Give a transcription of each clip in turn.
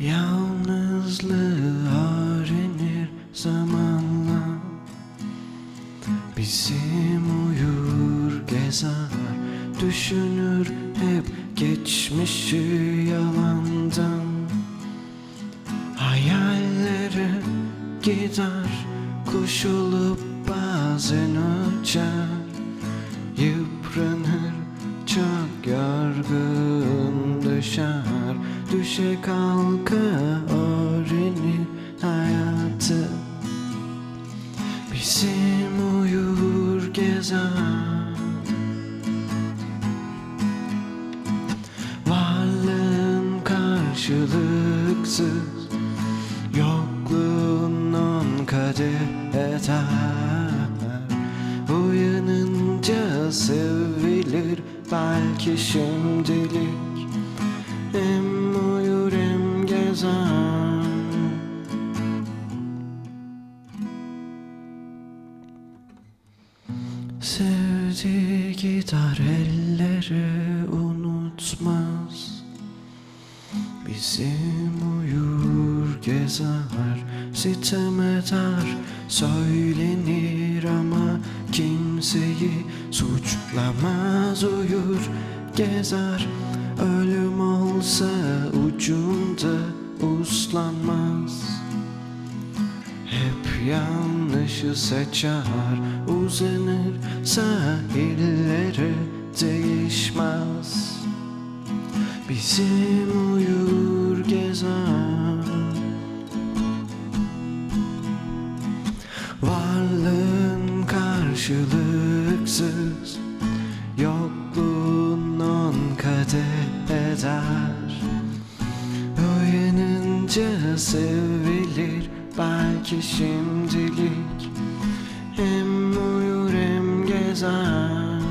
Yalnızlığı öğrenir zamanla. Bizim uyur gezer Düşünür hep geçmişi yalandan. Hayalleri gider Kuş olup bazen uçar Düşe kalka öğrenir hayatı. Bizim uyur gezer Varlığın karşılıksız gezer Sevdiği gider elleri unutmaz. Bizim uyur gezer sitem eder Söylenir ama kimseyi suçlamaz. Uyur gezer ölüm olsa ucunda uslanmaz. Hep yanlışı seçer Uzanır sahillere değişmez. Bizim uyur gezer Varlığın karşılıksız Uyanınca sevilir belki şimdilik. Hem uyur hem gezer.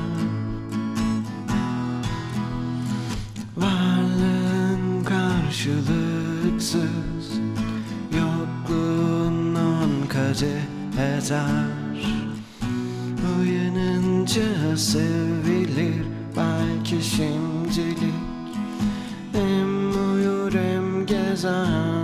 Varlığın karşılıksız Yokluğun on eder. Uyanınca sevilir belki şimdilik Hem uyur hem gezer